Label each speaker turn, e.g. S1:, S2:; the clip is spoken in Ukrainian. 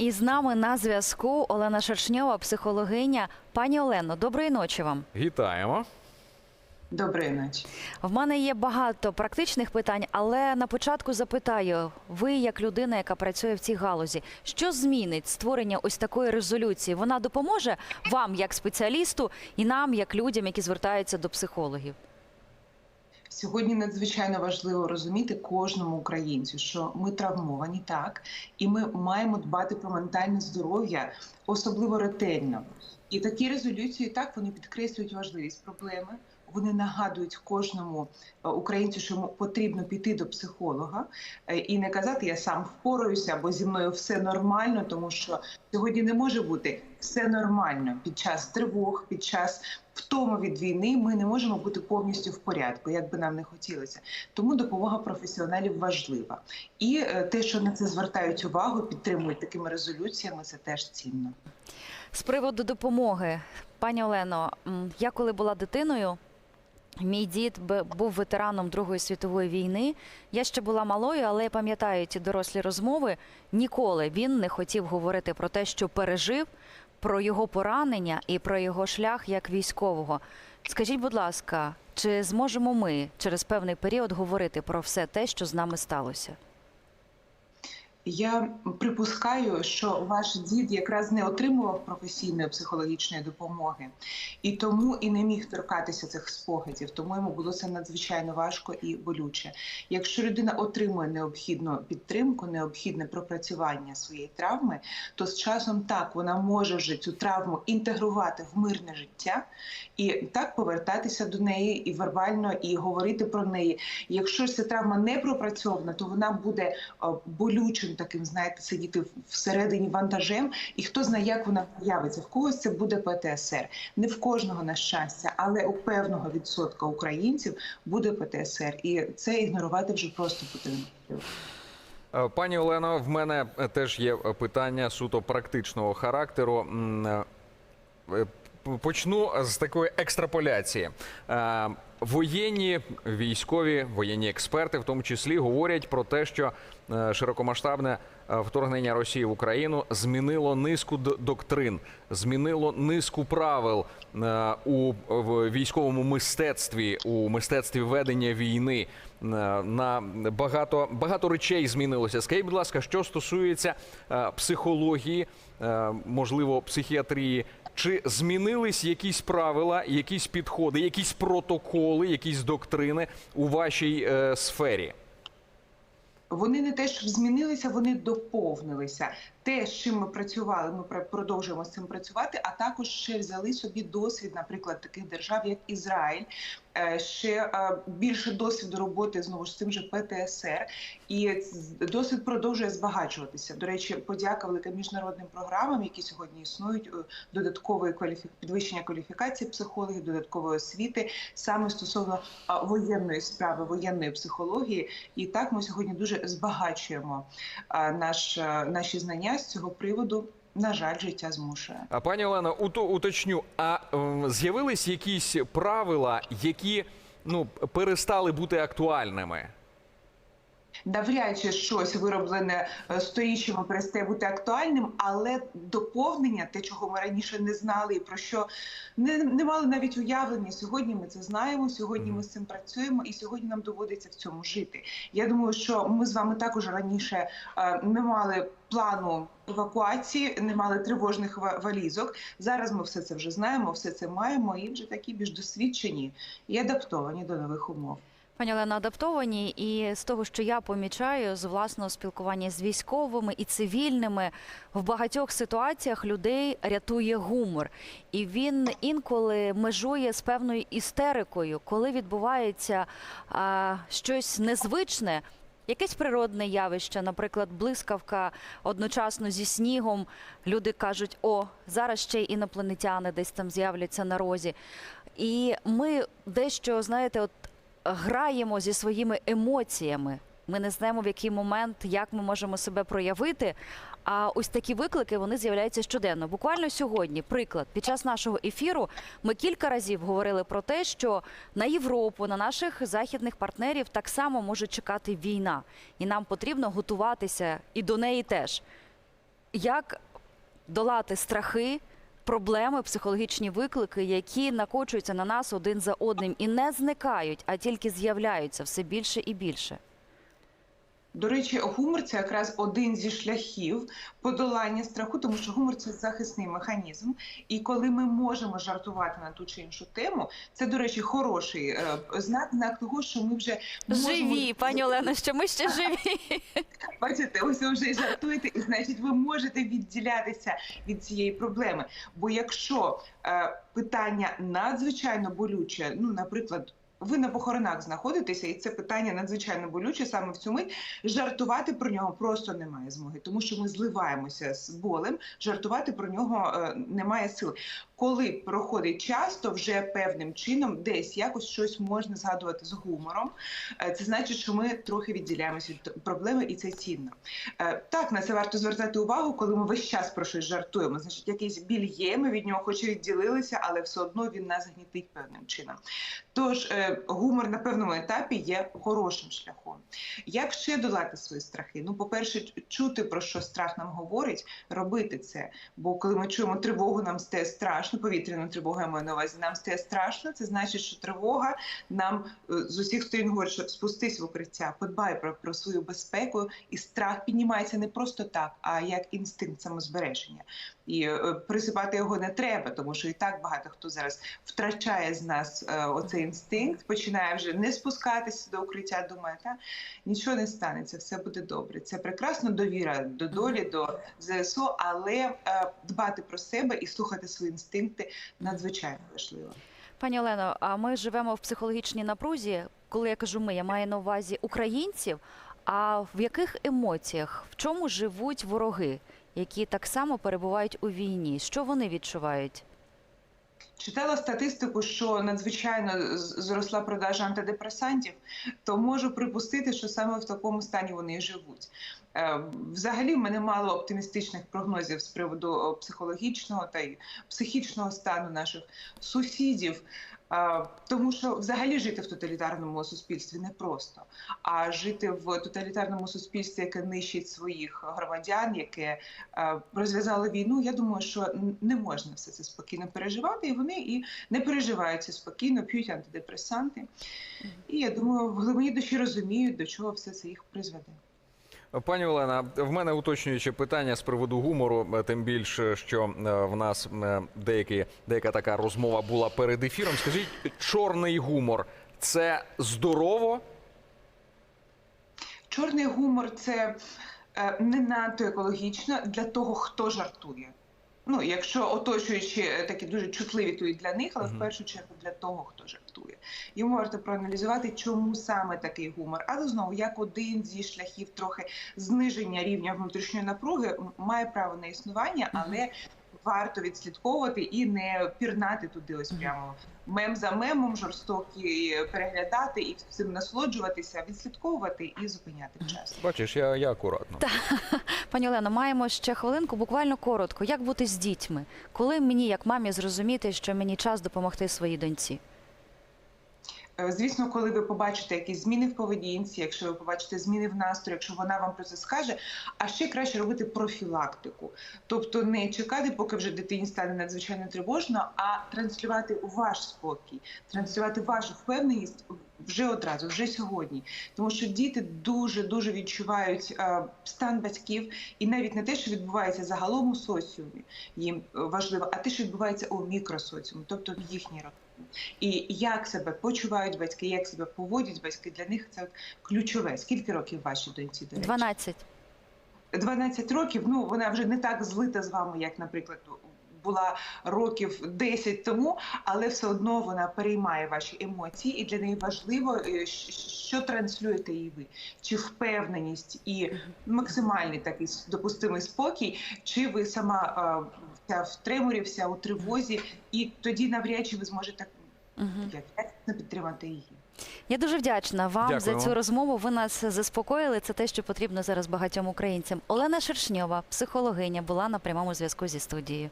S1: І з нами на зв'язку Олена Шершньова, психологиня. Пані Олено, доброї ночі вам.
S2: Вітаємо.
S3: Доброї ночі.
S1: В мене є багато практичних питань, але на початку запитаю: ви, як людина, яка працює в цій галузі, що змінить створення ось такої резолюції? Вона допоможе вам, як спеціалісту, і нам, як людям, які звертаються до психологів?
S3: Сьогодні надзвичайно важливо розуміти кожному українцю, що ми травмовані так, і ми маємо дбати про ментальне здоров'я особливо ретельно. І такі резолюції так вони підкреслюють важливість проблеми. Вони нагадують кожному е, українцю, що йому потрібно піти до психолога е, і не казати я сам впораюся, або зі мною все нормально, тому що сьогодні не може бути все нормально під час тривог, під час втому від війни. Ми не можемо бути повністю в порядку, як би нам не хотілося. Тому допомога професіоналів важлива. І е, те, що на це звертають увагу, підтримують такими резолюціями, це теж цінно.
S1: З приводу допомоги, пані Олено, я коли була дитиною. Мій дід був ветераном Другої світової війни. Я ще була малою, але я пам'ятаю ці дорослі розмови. Ніколи він не хотів говорити про те, що пережив, про його поранення і про його шлях як військового. Скажіть, будь ласка, чи зможемо ми через певний період говорити про все те, що з нами сталося?
S3: Я припускаю, що ваш дід якраз не отримував професійної психологічної допомоги, і тому і не міг торкатися цих спогадів. Тому йому було це надзвичайно важко і болюче. Якщо людина отримує необхідну підтримку, необхідне пропрацювання своєї травми, то з часом так вона може вже цю травму інтегрувати в мирне життя і так повертатися до неї і вербально, і говорити про неї. Якщо ж ця травма не пропрацьована, то вона буде о, болючим таким, знаєте, сидіти всередині вантажем, і хто знає, як вона проявиться. В когось це буде ПТСР. Не в кожного на щастя, але у певного відсотка українців буде ПТСР, і це ігнорувати вже просто потрібно.
S2: Е, Пані Олено, в мене е, теж є е, питання суто практичного характеру. Почну з такої екстраполяції. Воєнні військові, воєнні експерти, в тому числі, говорять про те, що е, широкомасштабне е, вторгнення Росії в Україну змінило низку доктрин, змінило низку правил е, у військовому мистецтві, у мистецтві ведення війни. На багато багато речей змінилося. Скажіть, будь ласка, що стосується психології, можливо, психіатрії. Чи змінились якісь правила, якісь підходи, якісь протоколи, якісь доктрини у вашій е, сфері?
S3: Вони не те, що змінилися, вони доповнилися. Те, з чим ми працювали, ми продовжуємо з цим працювати. А також ще взяли собі досвід, наприклад, таких держав, як Ізраїль, е, ще е, більше досвіду роботи знову ж з цим же ПТСР, і досвід продовжує збагачуватися. До речі, подяка велика міжнародним програмам, які сьогодні існують е, додаткової кваліфі... підвищення кваліфікації психологів, додаткової освіти саме стосовно воєнної справи, воєнної психології. І так ми сьогодні дуже збагачуємо наш, наші знання з цього приводу. На жаль, життя змушує.
S2: А пані Олена, уто- уточню, а з'явились якісь правила, які ну перестали бути актуальними?
S3: Навряд чи щось вироблене е, сторіччями перестає бути актуальним, але доповнення, те, чого ми раніше не знали, і про що не, не мали навіть уявлення. Сьогодні ми це знаємо. Сьогодні ми з цим працюємо, і сьогодні нам доводиться в цьому жити. Я думаю, що ми з вами також раніше е, не мали плану евакуації, не мали тривожних валізок. Зараз ми все це вже знаємо, все це маємо, і вже такі більш досвідчені і адаптовані до нових умов.
S1: Пані Олена, адаптовані, і з того, що я помічаю з власного спілкування з військовими і цивільними, в багатьох ситуаціях людей рятує гумор, і він інколи межує з певною істерикою, коли відбувається а, щось незвичне. Якесь природне явище, наприклад, блискавка одночасно зі снігом. Люди кажуть, о, зараз ще й інопланетяни десь там з'являться на розі. І ми дещо, знаєте, от граємо зі своїми емоціями. Ми не знаємо, в який момент, як ми можемо себе проявити. А ось такі виклики вони з'являються щоденно. Буквально сьогодні, приклад, під час нашого ефіру ми кілька разів говорили про те, що на Європу, на наших західних партнерів так само може чекати війна, і нам потрібно готуватися і до неї теж. як долати страхи, проблеми, психологічні виклики, які накочуються на нас один за одним і не зникають, а тільки з'являються все більше і більше.
S3: До речі, гумор це якраз один зі шляхів подолання страху, тому що гумор це захисний механізм. І коли ми можемо жартувати на ту чи іншу тему, це, до речі, хороший е, знак, знак того, що ми вже можемо...
S1: Живі, пані Олено, що ми ще живі.
S3: Бачите, ось ви вже жартуєте, і значить, ви можете відділятися від цієї проблеми. Бо якщо е, питання надзвичайно болюче, ну, наприклад. Ви на похоронах знаходитеся, і це питання надзвичайно болюче саме в цю мить. Жартувати про нього просто немає змоги, тому що ми зливаємося з болем. Жартувати про нього е, немає сил. Коли проходить час, то вже певним чином десь якось щось можна згадувати з гумором. Е, Це значить, що ми трохи відділяємося від проблеми, і це цінно. Е, Так, на це варто звертати увагу, коли ми весь час про щось жартуємо. Значить, якийсь біль є, ми від нього хоч і відділилися, але все одно він нас гнітить певним чином. Тож е, гумор на певному етапі є хорошим шляхом. Як ще долати свої страхи? Ну, по-перше, чути про що страх нам говорить, робити це. Бо коли ми чуємо тривогу, нам стає страшно. Повітряну тривогу я маю на увазі, нам стає страшно. Це значить, що тривога нам е, з усіх сторін говорить, що спустись в укриття, подбай про, про свою безпеку, і страх піднімається не просто так, а як інстинкт самозбереження. І е, присипати його не треба, тому що і так багато хто зараз втрачає з нас е, оцей інстинкт, починає вже не спускатися до укриття, думає, та нічого не станеться, все буде добре. Це прекрасно довіра до долі, до ЗСУ, але дбати про себе і слухати свої інстинкти надзвичайно важливо.
S1: Пані Олено, а ми живемо в психологічній напрузі. Коли я кажу ми, я маю на увазі українців. А в яких емоціях, в чому живуть вороги, які так само перебувають у війні? Що вони відчувають?
S3: Читала статистику, що надзвичайно зросла продажа антидепресантів, то можу припустити, що саме в такому стані вони і живуть. Е, Взагалі, в мене мало оптимістичних прогнозів з приводу психологічного та й психічного стану наших сусідів. Е, Тому що взагалі жити в тоталітарному суспільстві непросто. А жити в тоталітарному суспільстві, яке нищить своїх громадян, яке е, розв'язало війну, я думаю, що не можна все це спокійно переживати, і вони і не переживають це спокійно, п'ють антидепресанти. І я думаю, в глибині душі розуміють, до чого все це їх призведе.
S2: Пані Олена, в мене уточнююче питання з приводу гумору, е, тим більше, що е, в нас е, деякі, деяка така розмова була перед ефіром. Скажіть, чорний гумор це здорово?
S3: Чорний гумор це не надто екологічно для того, хто жартує. Ну, якщо оточуючи е, такі дуже чутливі, то і для них, але
S2: Мгм.
S3: в першу чергу для того, хто жартує. Йому варто проаналізувати, чому саме такий гумор. Але знову, як один зі шляхів трохи зниження рівня внутрішньої напруги, має право на існування, але варто відслідковувати і не пірнати туди ось прямо мем за мемом, жорстокі переглядати і цим насолоджуватися, відслідковувати і зупиняти час.
S2: Бачиш, я, я акуратно.
S1: Пані Олено, маємо ще хвилинку, буквально коротко. Як бути з дітьми? Коли мені, як мамі, зрозуміти, що мені час допомогти своїй доньці?
S3: Е, Звісно, коли ви побачите якісь зміни в поведінці, якщо ви побачите зміни в настрої, якщо вона вам про це скаже, а ще краще робити профілактику, тобто не чекати, поки вже дитині стане надзвичайно тривожно, а транслювати ваш спокій, транслювати вашу впевненість вже одразу, вже сьогодні, тому що діти дуже дуже відчувають е, стан батьків, і навіть не те, що відбувається загалом у соціумі, їм важливо, а те, що відбувається у мікросоціумі, тобто в їхній родині. І як себе почувають батьки, як себе поводять батьки, для них це ключове. Скільки років вашій доньці? До речі?
S1: 12.
S3: 12 років. Ну вона вже не так злита з вами, як, наприклад, була років 10 тому, але все одно вона переймає ваші емоції, і для неї важливо, е, що транслюєте їй ви, чи впевненість і максимальний такий допустимий спокій, чи ви сама вся в треморі, вся у тривозі, і тоді навряд чи ви зможете як якісно підтримати її.
S1: Я дуже вдячна вам
S2: Дякуємо.
S1: за цю розмову. Ви нас заспокоїли. Це те, що потрібно зараз багатьом українцям. Олена Шершньова, психологиня, була на прямому зв'язку зі студією.